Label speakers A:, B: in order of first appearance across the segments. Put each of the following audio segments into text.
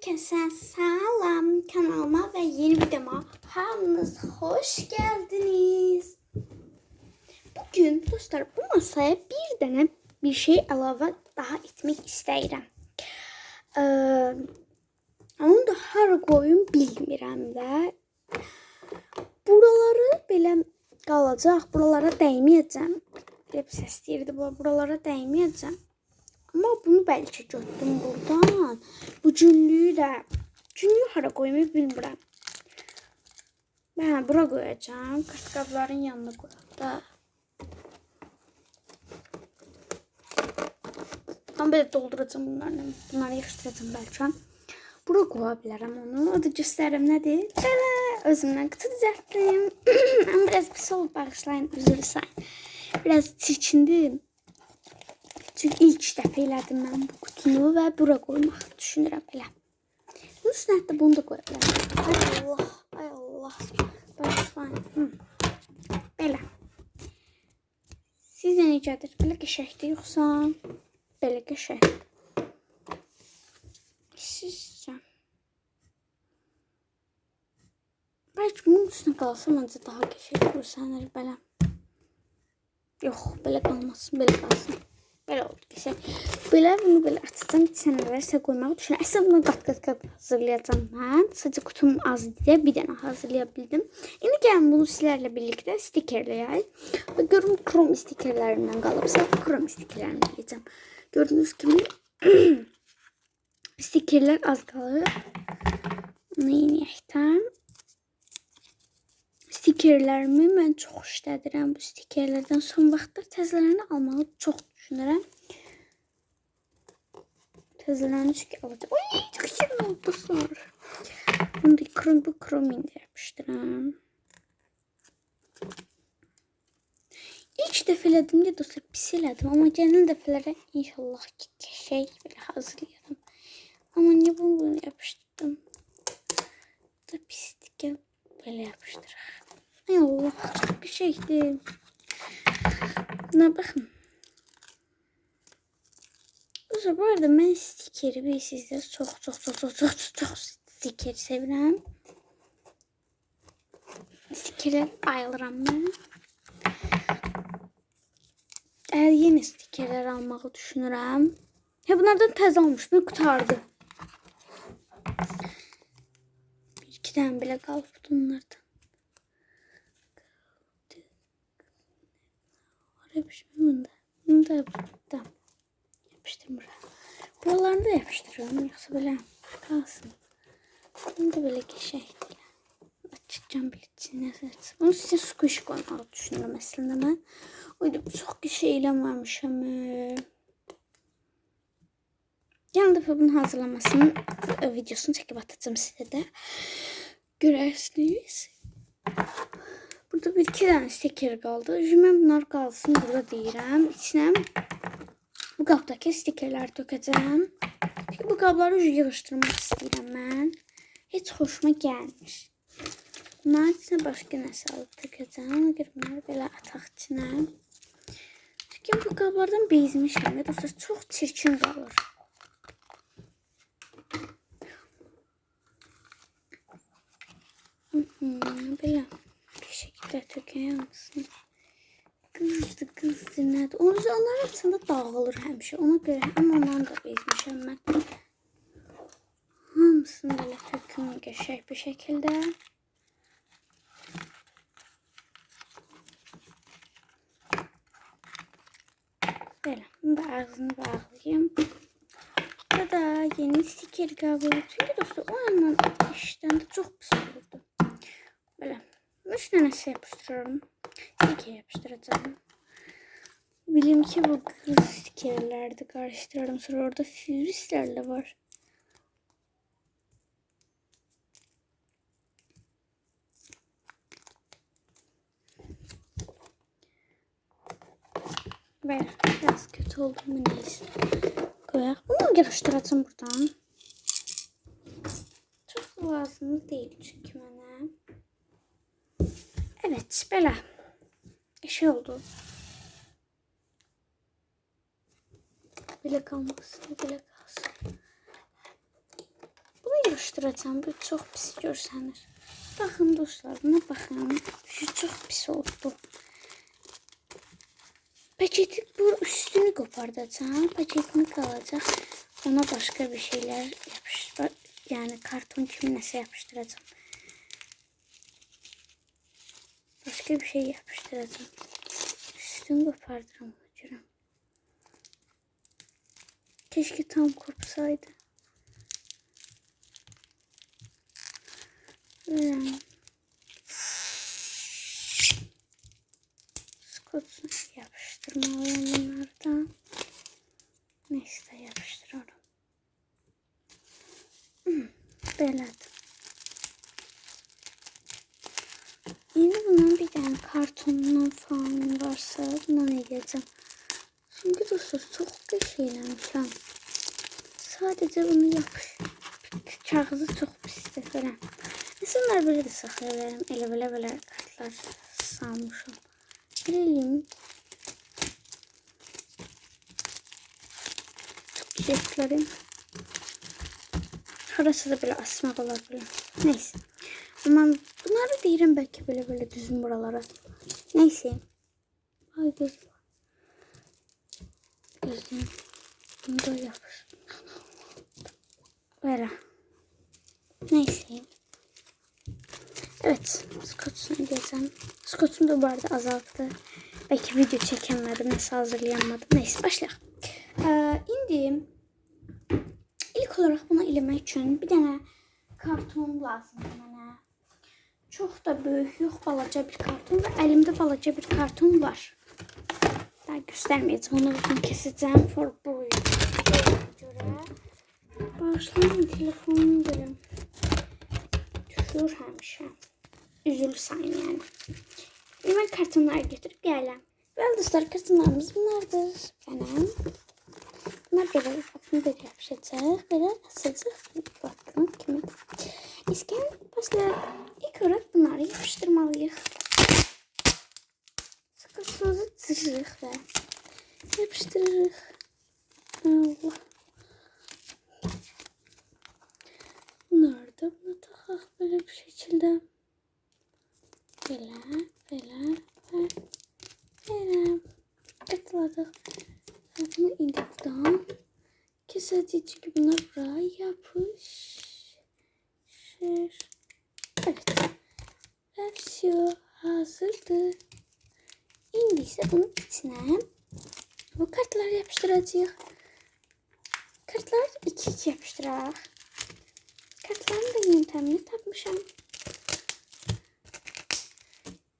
A: Herkese selam kanalıma ve yeni videoma hamınız hoş geldiniz. Bugün dostlar bu masaya bir tane bir şey əlavə daha etmek istəyirəm. Ee, onu da hara koyun bilmirəm də. Buraları belə qalacaq, buralara dəyməyəcəm. Bir səs deyirdi, bu buralara dəyməyəcəm. Ama bunu belki gördüm buradan. Bu cünlüyü de cünlüyü hara koymayı bilmirəm. Ben bura koyacağım. Kırtkabların yanına koyalım da. Ben böyle dolduracağım bunları. Bunları yığışdıracağım belki. Bura koya bilərəm onu. O da göstərim nədir? Tələ! Özümdən qutu düzəltdim. Ama biraz pis olub bağışlayın. Üzr istəyirəm. Biraz çirkindim. Çünkü ilk dəfə elədim mən bu qutunu və bura qoymaq düşünürəm. Bunun üstünə hətta bunu da qoya bilərəm. Ay Allah, ay Allah. Bağışlayın. Hı. Belə. Sizə necədir? Belə qəşəngdir yoxsa belə qəşəng? Sizcə? Bəlkə bunun üstünə qalsa məncə daha qəşəng görsənir belə. Yox, belə qalmasın, belə qalsın. Böyle oldu güzel. Böyle bunu böyle açacağım. İçenlerse koymak için. Aslında bunu kat kat kat hazırlayacağım ben. Sadece kutum az diye bir tane hazırlayabildim. Şimdi gelin bunu sizlerle birlikte stikerleyeyim. Ve görün krom stikerlerinden kalıpsa krom stikerlerini diyeceğim. Gördüğünüz gibi stikerler az kalır. Neyin yekten? Stikerlərimi mən çox işlədirəm bu stikerlərdən. Son vaxtlar təzələrini almağı çox düşünürəm. Təzələrini çünki alacağım. Ay, çox şirin oldu dostlar. Bunu da krom, bu krom indi yapışdıram. İlk dəfə elədim də dostlar pis elədim. Amma gələn dəfələrə inşallah ki şey belə hazırlayarım. Amma niyə bunu, bunu yapışdırdım? Da pislik gel böyle yapıştıraq. Ay Allah bir şeydi. Buna bakın. Dostlar bu arada ben stikeri bir sizde çok çok çok çok çok çok stiker sevirəm. Stikerə bayılıram mən. Eğer yeni stikerler almağı düşünürəm. Ya bunlardan tez almış, bir qutardı. Bir iki tane bile qalıb bunlardan. Yapışmıyor bunda. Bunu da burada. Yapıştır buraya. Buralarını da yapıştırıyorum. Yoksa böyle kalsın. Bunu da böyle şey açacağım bir içine. Evet. Bunu size squish koymayı düşünüyorum aslında ben. Da çok şeyle varmış ama. Yan defa bunun hazırlamasının e, videosunu çekip atacağım size de. Görersiniz. Burada bir iki tane stiker kaldı. Mən bunlar qalsın burada deyirəm. İçinə bu qabdakı stikerləri tökəcəm. Çünki bu qabları yığışdırmaq istəyirəm mən. Heç xoşuma gəlmir. Bunların içinə başqa nəsə alıb tökəcəm. Bunları belə ataq içinə. Çünki bu qablardan bezmişəm. Və dostlar çox çirkin qalır. Hmm, belə tökeyim misin? Kızdı kızdı nədir? Onun onların hepsinde dağılır həmişə. Ona görə həm ondan da bezmişəm mən. Hamısını belə töküm qəşəng bir şəkildə. Belə. Bunu da ağzını bağlayayım. Bu da yeni stiker qabı. Çünki dostlar o yandan işdən də çox pis olurdu. Böyle. Üstüne nasıl yapıştırıyorum? Stiker yapıştıracağım. Bileyim ki bu kız stikerlerde karıştıralım. Sonra orada fürislerle var. Ve biraz kötü oldu mu neyse. Koyak. Bunu karıştıracağım buradan. Çok lazım değil çünkü. Evet böyle. Şey oldu. Böyle kalmasın. Böyle kalsın. Bunu yapıştıracağım. Bu çok pis görsənir. Baxın dostlar, buna baxın. Şu çok pis oldu. Paketi bu üstünü kopardacağım. Paketini kalacak. Ona başka bir şeyler yapıştır. Yani karton kimi nəsə yapıştıracağım. Başka bir şey yapıştıracağım. Üstünü kopardırım. Görüm. Keşke tam kopsaydı. Böyle. Skotsu yapıştırmalıyım bunlardan. Neyse yapıştıralım. Hmm, Böyle. Yine bunun bir tane kartonundan falan varsa bundan edeceğim. Çünkü dostlar çok qəşəngləmişəm. Sadəcə bunu yapış. Kağızı çox pisdir falan. İnsanlar belə də saxlaya bilərəm. Elə belə belə kartlar salmışam. Eləyim. Çok teşekkürlerim. Harası da belə asmaq olar belə. Neyse. Ama bunları deyirəm bəlkə belə belə düzün buralara. Neyse. Ay gözüm. Gözüm. Bunu da yapış. Böyle. Neyse. Evet. Scott'unu gezem. Scott'um da bu arada azalttı. Belki video çekemedim. Nasıl hazırlayamadım. Neyse başlayalım. Ee, indi ilk olarak buna eləmək üçün bir dənə karton lazımdır. Çox da böyük yox, balaca bir karton və əlimdə balaca bir karton var. Daha göstərməyəcəm, onu uzun kesəcəm for bu görə. Bağışlayın telefonumu görüm. Düşür həmişə. Üzülürsən yəni. Demək kartonları götürüb gələm. Bəli dostlar, kartonlarımız bunlardır. Benim. Bunlar böyle bakın böyle yapışacak. Böyle asılacak. Bakın kimi. İsken başla ilk olarak bunları yapıştırmalıyız. Sıkıntımızı çiziriz ve yapıştırırız. Allah. Bunları da buna takak böyle bir şekilde. Böyle, böyle ve böyle. Tıkladık. Bunu indik buradan. Keseceğiz çünkü bunlar buraya yapışır. Evet. Versiyon hazırdı. İndiyse bunun içine bu kartları yapıştıracağız. Kartlar iki iki yapıştırarak. Kartların da yöntemini tapmışam.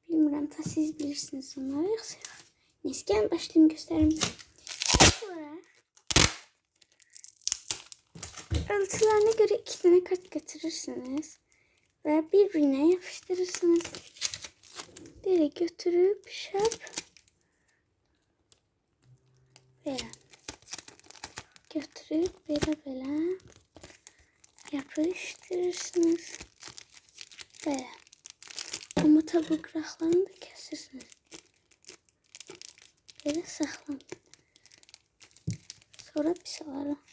A: Bilmirəm, ta siz bilirsiniz onları yoxsa yox. Neyse gel başlayayım göstereyim. Sonra ölçülerine göre iki tane kart getirirsiniz. Ve birbirine yapıştırırsınız. Direkt götürüp şap böyle götürüp böyle böyle yapıştırırsınız. Böyle. Ama tabi kıraklarını da kesirsiniz. Böyle saklan. Sonra bir alalım.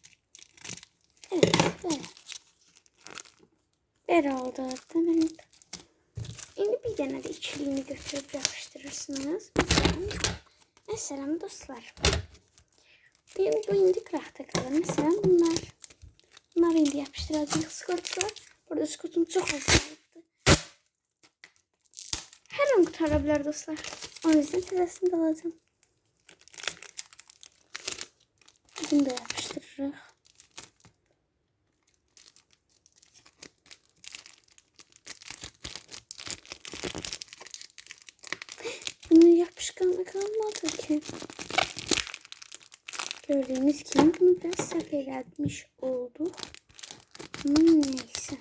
A: Evet böyle. Böyle oldu oradan evet. Şimdi bir tane de ikiliğini götürüp yapıştırırsınız. Mesela dostlar. Benim bu indi kırakta kalır. Mesela bunlar. Bunlar indi yapıştıracağız skotlar. Burada skotum çok az kalıptı. Her an kurtarabilir dostlar. O yüzden tezesini de alacağım. Bunu da yapıştırırız. Bunun yapışkanı kalmadı ki. Gördüğünüz gibi bunu biraz seferletmiş olduk. Ama neyse.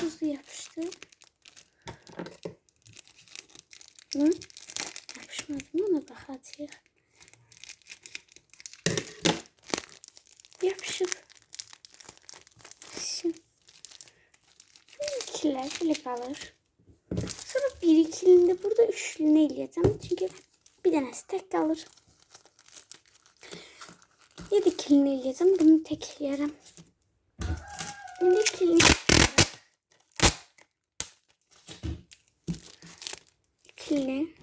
A: Hızlı yapıştı. Hı? Yapışmadı mı ona bakacağız. Yapışık. Şimdi ikiler böyle kalır. Bir ikilinde burada üçlüğünü eləyəcəm. Çünkü bir tanesi tek kalır. Yedi ikilini eləyəcəm. Bunu tek eləyərəm. Şimdi kilini kilini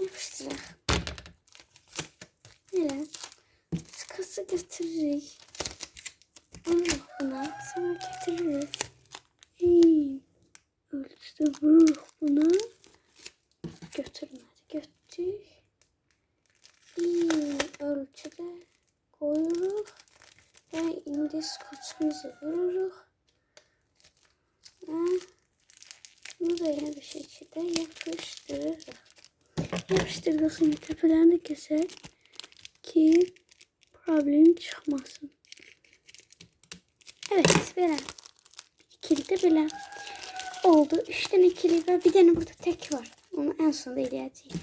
A: yapıştırak. Böyle sıkısı götürürük. Allah buna sonra getiririz. İyi. Ölçüde vururuz buna. Götürmedi. Götür. İyi ölçüde koyuruz. Ve indi skoçumuzu vururuz. Ve bunu da yine bir şekilde yapıştırırız. Yapıştırdık şimdi tepelerini keser ki problem çıkmasın. Evet böyle. İkili de böyle oldu. Üç tane ikili ve bir tane burada tek var. Onu en sonunda eləyəcəyik.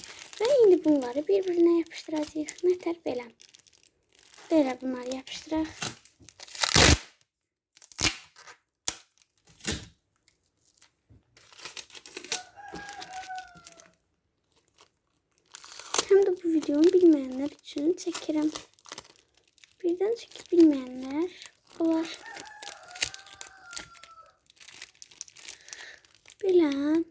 A: Ve indi bunları birbirine yapıştıracağıq. Nətər belə. Belə bunları yapıştıraq. Hem de bu videomu bilmeyenler için çekerim. Birden çekip bilmeyenler olar. Bilen.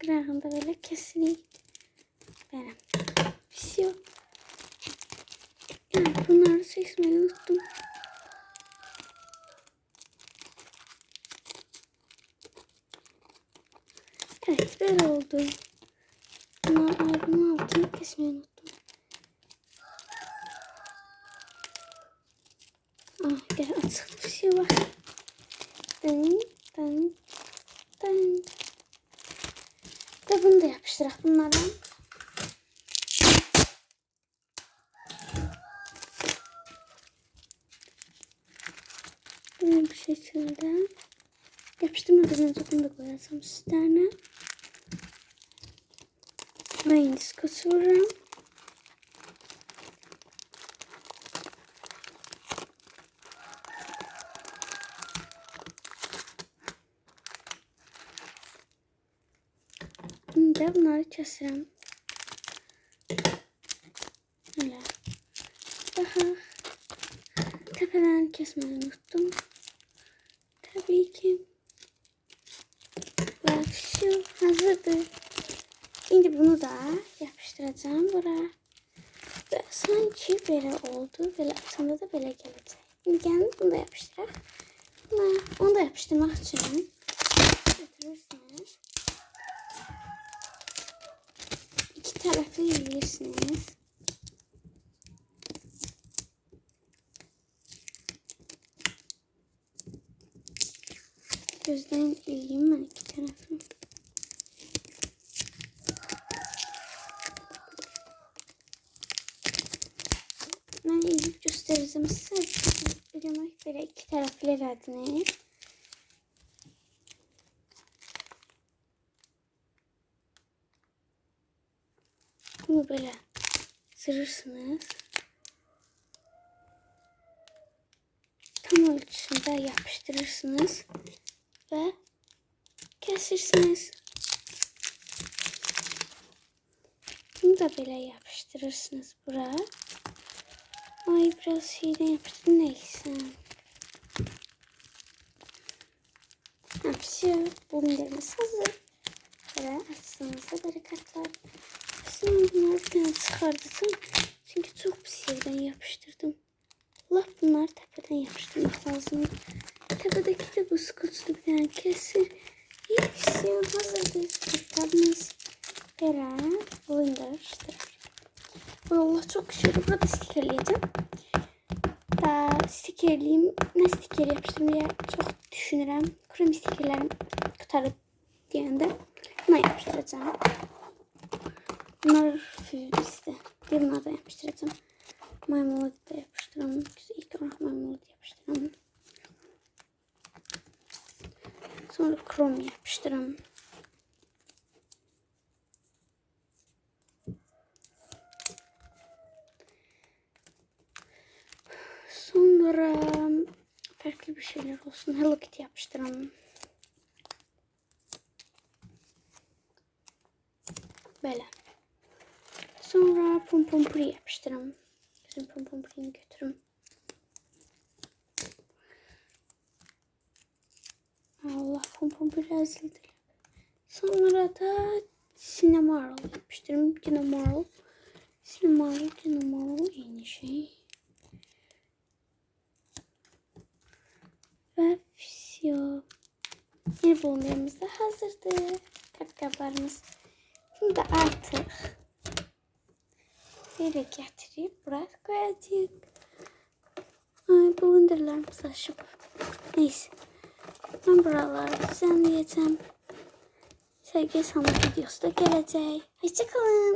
A: Grahında böyle kesinlik. Böyle. Bir şey yok. Yani bunları seçmeyi unuttum. Evet böyle oldu. Bunlar albümün altını kesmeyi unuttum. Ah gel açık bir şey var. Dın dın dın. Ve bunu da yapıştırak bunlardan. Böyle bir şekilde yapıştırmadan önce bunu da koyacağım üstlerine. Ve diskosu vururum. Şimdi bunları keserim. Öyle. Daha tepeden kesmeyi unuttum. Tabii ki. Ve şu hazırdı. Şimdi bunu da yapıştıracağım buraya. Ve sanki böyle oldu. Böyle altında da böyle gelecek. Şimdi gelin bunu da yapıştırak. Bunu, da yapıştırmak için götürürseniz iki taraflı yiyebilirsiniz. Gözden yiyeyim ben iki tarafı. Ben yiyip göstereceğim size. Böyle iki taraflı verdiniz. Bunu böyle sırırsınız. Tam ölçüsünde yapıştırırsınız ve kesirsiniz. Bunu da böyle yapıştırırsınız buraya. Ay biraz şeyden yapıştım neyse. Hepsi bunlarımız hazır. Böyle açsanızda bereketler. Şimdi bir tane çıkardım. Çünkü çok pis yerden yapıştırdım. Allah bunları tepeden yapıştırmak lazım. Tepedeki de bu skoçlu bir tane kesir. Hepsi hazırdır. Kitabımız Beren oyunda yapıştırır. Allah çok güzel. Burada stikerleyeceğim. Daha stikerleyeyim. Ne stiker yapıştırdım diye çok düşünürüm. Krem stikerlerim tutarıp diyende buna yapıştıracağım. Bunlar. Bir bunlar da yapıştıracağım. Maymunu da yapıştıralım. İlk olarak maymunu da yapıştıralım. Sonra krom yapıştıralım. Sonra farklı bir şeyler olsun. Hello Kitty yapıştıralım. Böyle. Sonra pom pom puri yapıştıralım. Şunu pom pom primi götürüm. Allah pom pom rezildir. Sonra da Cinnamon yapıştırayım. Cinnamon. Cinnamon, Cinnamon aynı şey. Ve fisyo. Bir bulmamız da hazırdır. Kapkaplarımız. Bunu da artık böyle getirip buraya koyacağız. Ay bulundurlarımız aşıp. Neyse. Ben buraları düzenleyeceğim. Sevgi sanat videosu da gelecek. Hoşçakalın.